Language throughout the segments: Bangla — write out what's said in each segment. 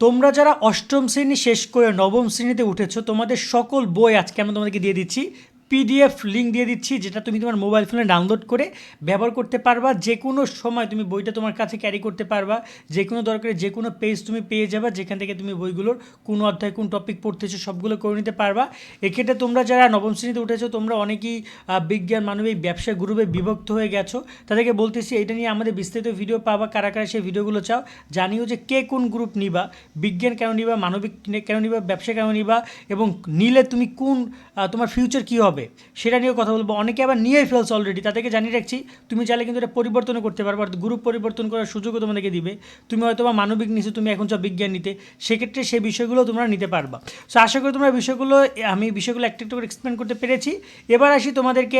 তোমরা যারা অষ্টম শ্রেণি শেষ করে নবম শ্রেণীতে উঠেছো, তোমাদের সকল বই আজকে আমি তোমাদেরকে দিয়ে দিচ্ছি। পিডিএফ লিঙ্ক দিয়ে দিচ্ছি, যেটা তুমি তোমার মোবাইল ফোনে ডাউনলোড করে ব্যবহার করতে পারবা। যে কোনো সময় তুমি বইটা তোমার কাছে ক্যারি করতে পারবা। যে কোনো দরকারে যে কোনো পেজ তুমি পেয়ে যাবা, যেখান থেকে তুমি বইগুলোর কোন অধ্যায়, কোন টপিক পড়তেছো, সবগুলো করে নিতে পারবা। এক্ষেত্রে তোমরা যারা নবম শ্রেণীতে উঠেছো, তোমরা অনেকেই বিজ্ঞান, মানবিক, ব্যবসা গ্রুপে বিভক্ত হয়ে গেছো। তাদেরকে বলতেছি, এটা নিয়ে আমাদের বিস্তারিত ভিডিও পাবা। কারা কারা সেই ভিডিওগুলো চাও, জানিও যে কে কোন গ্রুপ নিবা, বিজ্ঞান কেন নিবা, মানবিক কেন নিবা, ব্যবসা কেন নিবা, এবং নিলে তুমি কোন তোমার ফিউচার কী হবে। সেটা নিয়েও কথা বলব। অনেকে আবার নিয়েই ফেলছে অলরেডি তাদেরকে জানিয়ে রাখছি, তুমি চাইলে কিন্তু এটা পরিবর্তনও করতে পারবে আর গ্রুপ পরিবর্তন করার সুযোগও তোমাদেরকে দিবে। তুমি হয়তো বা মানবিক নিছো তুমি এখন চাও বিজ্ঞান নিতে, সেক্ষেত্রে সেই বিষয়গুলো তোমরা নিতে পারবা। সো আশা করি তোমরা বিষয়গুলো, আমি বিষয়গুলো একটু একটু করে এক্সপ্লেন করতে পেরেছি। এবার আসি তোমাদেরকে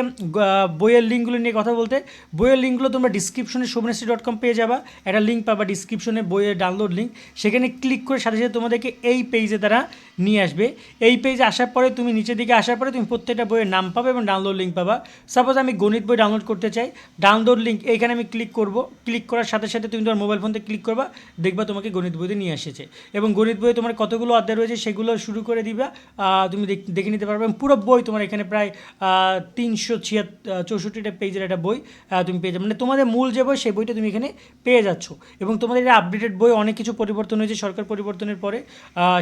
বইয়ের লিঙ্কগুলো নিয়ে কথা বলতে। বইয়ের লিঙ্কগুলো তোমরা ডিসক্রিপশনে শুভনেশ্রী ডট কম পেয়ে যাবা। একটা লিঙ্ক পাবা ডিসক্রিপশনে বইয়ের ডাউনলোড লিঙ্ক সেখানে ক্লিক করে সাথে সাথে তোমাদেরকে এই পেজে তারা নিয়ে আসবে। এই পেজে আসার পরে তুমি নিচের দিকে আসার পরে তুমি প্রত্যেকটা বইয়ের নাম পাবে এবং ডাউনলোড লিঙ্ক পাবা। সাপোজ আমি গণিত বই ডাউনলোড করতে চাই ডাউনলোড লিঙ্ক এইখানে আমি ক্লিক করব। ক্লিক করার সাথে সাথে তুমি তোমার মোবাইল ফোন থেকে ক্লিক করবা, দেখবা তোমাকে গণিত বইতে নিয়ে এসেছে। এবং গণিত বইয়ে তোমার কতগুলো অধ্যায় রয়েছে সেগুলো শুরু করে দিবা তুমি দেখ- নিতে পারবে। পুরো বই তোমার এখানে প্রায় তিনশো ছিয়াত্তর চৌষট্টিটা পেজের একটা বই তুমি পেয়ে যাবে। মানে তোমাদের মূল যে বই, সেই বইটা তুমি এখানে পেয়ে যাচ্ছ। এবং তোমাদের এটা আপডেটেড বই অনেক কিছু পরিবর্তন হয়েছে সরকার পরিবর্তনের পরে।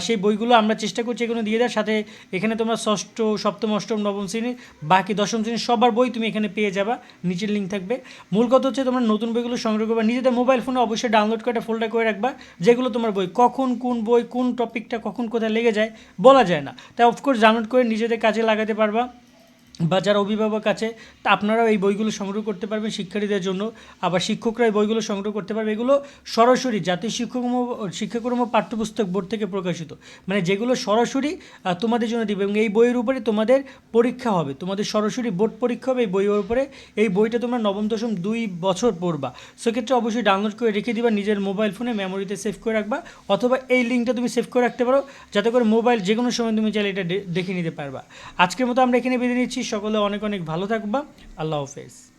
সেই বইগুলো আমরা চেষ্টা করছি এগুলো দিয়ে দেওয়ার। সাথে এখানে তোমরা ষষ্ঠ, সপ্তম, অষ্টম, নবম শ্রেণির বাকি দশম শ্রেণির সবার বই তুমি এখানে পেয়ে যাবা, নিচের লিঙ্ক থাকবে। মূল কথা হচ্ছে তোমরা নতুন বইগুলো সংগ্রহ করবে, নিজেদের মোবাইল ফোনে অবশ্যই ডাউনলোড করে একটা ফোল্ডার করে রাখবা, যেগুলো তোমার বই, কখন কোন বই, কোন টপিকটা কখন কোথায় লেগে যায় বলা যায় না। তাই অফকোর্স ডাউনলোড করে নিজেদের কাজে লাগাতে পারবা। বা যারা অভিভাবক আছে, তা আপনারাও এই বইগুলো সংগ্রহ করতে পারবেন শিক্ষার্থীদের জন্য। আবার শিক্ষকরা এই বইগুলো সংগ্রহ করতে পারবে। এগুলো সরাসরি জাতীয় শিক্ষাক্রম শিক্ষাক্রম পাঠ্যপুস্তক বোর্ড থেকে প্রকাশিত। মানে যেগুলো সরাসরি তোমাদের জন্য দিবে। এবং এই বইয়ের উপরে তোমাদের পরীক্ষা হবে। তোমাদের সরাসরি বোর্ড পরীক্ষা হবে এই বইয়ের উপরে। এই বইটা তোমরা নবম, দশম দুই বছর পড়বা। সেক্ষেত্রে অবশ্যই ডাউনলোড করে রেখে দিবা। নিজের মোবাইল ফোনে মেমোরিতে সেভ করে রাখবা। অথবা এই লিঙ্কটা তুমি সেভ করে রাখতে পারো। যাতে করে মোবাইল যে কোনো সময় তুমি চাইলে এটা দেখে নিতে পারবা। আজকের মতো আমরা এখানে বেঁধে নিচ্ছি। সকলে অনেক অনেক ভালো থাকবা। আল্লাহ হাফেজ।